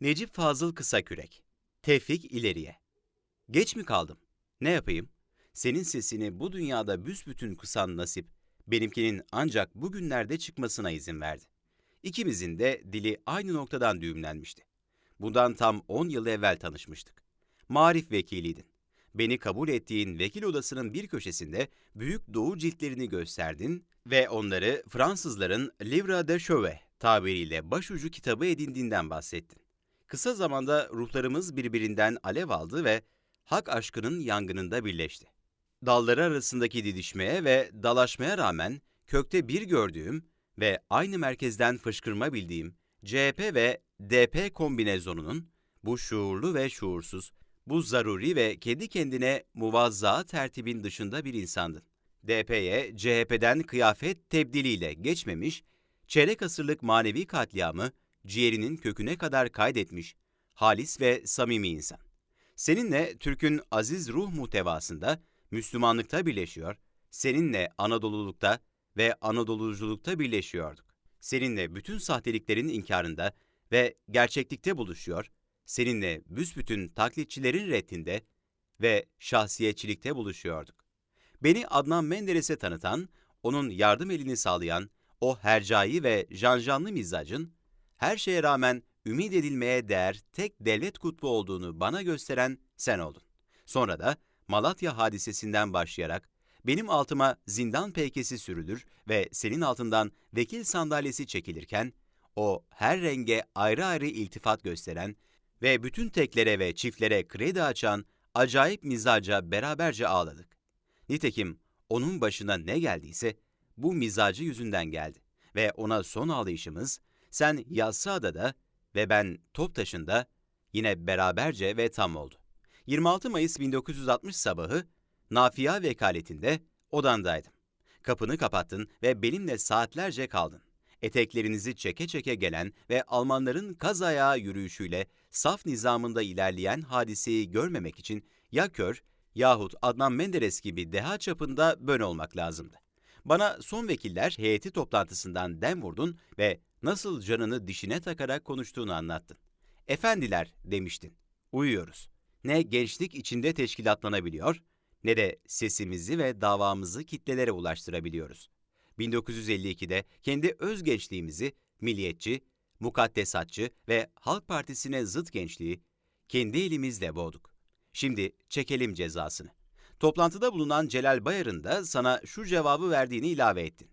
Necip Fazıl Kısakürek Tevfik ileriye. Geç mi kaldım? Ne yapayım? Senin sesini bu dünyada büsbütün kısan nasip, benimkinin ancak bugünlerde çıkmasına izin verdi. İkimizin de dili aynı noktadan düğümlenmişti. Bundan tam 10 yıl evvel tanışmıştık. Marif vekiliydin. Beni kabul ettiğin vekil odasının bir köşesinde büyük doğu ciltlerini gösterdin ve onları Fransızların Livre de Chevet tabiriyle başucu kitabı edindiğinden bahsettin. Kısa zamanda ruhlarımız birbirinden alev aldı ve hak aşkının yangınında birleşti. Dalları arasındaki didişmeye ve dalaşmaya rağmen kökte bir gördüğüm ve aynı merkezden fışkırma bildiğim CHP ve DP kombinezonunun bu şuurlu ve şuursuz, bu zaruri ve kendi kendine muvazza tertibin dışında bir insandın. DP'ye CHP'den kıyafet tebdiliyle geçmemiş, çeyrek asırlık manevi katliamı ciğerinin köküne kadar kaydetmiş, halis ve samimi insan. Seninle Türk'ün aziz ruh muhtevasında, Müslümanlıkta birleşiyor, seninle Anadolulukta ve Anadoluculukta birleşiyorduk. Seninle bütün sahteliklerin inkarında ve gerçeklikte buluşuyor, seninle büsbütün taklitçilerin reddinde ve şahsiyetçilikte buluşuyorduk. Beni Adnan Menderes'e tanıtan, onun yardım elini sağlayan, o hercai ve janjanlı mizacın, her şeye rağmen ümit edilmeye değer tek devlet kutbu olduğunu bana gösteren sen oldun. Sonra da Malatya hadisesinden başlayarak benim altıma zindan peykesi sürülür ve senin altından vekil sandalyesi çekilirken, o her renge ayrı ayrı iltifat gösteren ve bütün teklere ve çiftlere kredi açan acayip mizaca beraberce ağladık. Nitekim onun başına ne geldiyse bu mizacı yüzünden geldi ve ona son ağlayışımız sen Yassıada'da ve ben Toptaş'ında yine beraberce ve tam oldu. 26 Mayıs 1960 sabahı Nafia vekaletinde odandaydım. Kapını kapattın ve benimle saatlerce kaldın. Eteklerinizi çeke çeke gelen ve Almanların kaz ayağı yürüyüşüyle saf nizamında ilerleyen hadiseyi görmemek için ya kör yahut Adnan Menderes gibi deha çapında bön olmak lazımdı. Bana son vekiller heyeti toplantısından dem vurdun ve nasıl canını dişine takarak konuştuğunu anlattın. Efendiler demiştin. Uyuyoruz. Ne gençlik içinde teşkilatlanabiliyor ne de sesimizi ve davamızı kitlelere ulaştırabiliyoruz. 1952'de kendi öz gençliğimizi milliyetçi, mukaddesatçı ve Halk Partisi'ne zıt gençliği kendi elimizle boğduk. Şimdi çekelim cezasını. Toplantıda bulunan Celal Bayar'ın da sana şu cevabı verdiğini ilave ettin.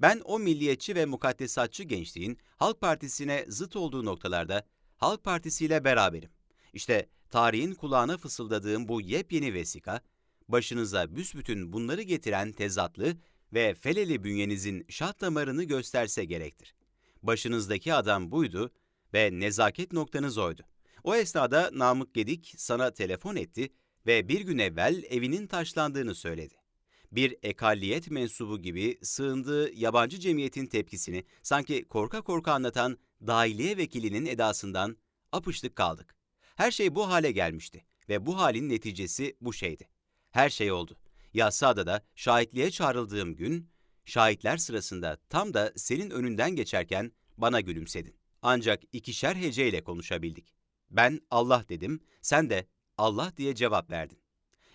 Ben o milliyetçi ve mukaddesatçı gençliğin Halk Partisi'ne zıt olduğu noktalarda Halk Partisi ile beraberim. İşte tarihin kulağına fısıldadığım bu yepyeni vesika, başınıza büsbütün bunları getiren tezatlı ve feleli bünyenizin şah damarını gösterse gerektir. Başınızdaki adam buydu ve nezaket noktanız oydu. O esnada Namık Gedik sana telefon etti ve bir gün evvel evinin taşlandığını söyledi. Bir ekalliyet mensubu gibi sığındığı yabancı cemiyetin tepkisini sanki korka korka anlatan dahiliye vekilinin edasından apıştık kaldık. Her şey bu hale gelmişti ve bu halin neticesi bu şeydi. Her şey oldu. Yassıada da şahitliğe çağrıldığım gün, şahitler sırasında tam da senin önünden geçerken bana gülümsedin. Ancak ikişer heceyle konuşabildik. Ben Allah dedim, sen de Allah diye cevap verdin.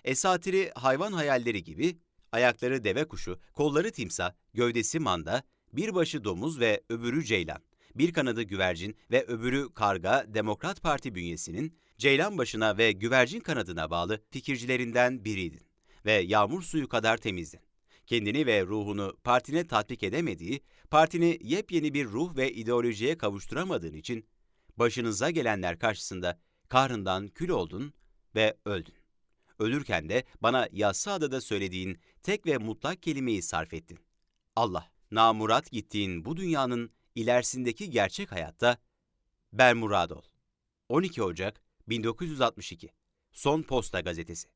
Esatiri hayvan hayalleri gibi, ayakları deve kuşu, kolları timsah, gövdesi manda, bir başı domuz ve öbürü ceylan, bir kanadı güvercin ve öbürü karga Demokrat Parti bünyesinin ceylan başına ve güvercin kanadına bağlı fikircilerinden biriydin ve yağmur suyu kadar temizdin. Kendini ve ruhunu partine tatbik edemediği, partini yepyeni bir ruh ve ideolojiye kavuşturamadığın için başınıza gelenler karşısında kahrından kül oldun ve öldün. Ölürken de bana Yassıada'da söylediğin tek ve mutlak kelimeyi sarf ettin. Allah, namurat gittiğin bu dünyanın ilerisindeki gerçek hayatta ben murad ol. 12 Ocak 1962 Son Posta Gazetesi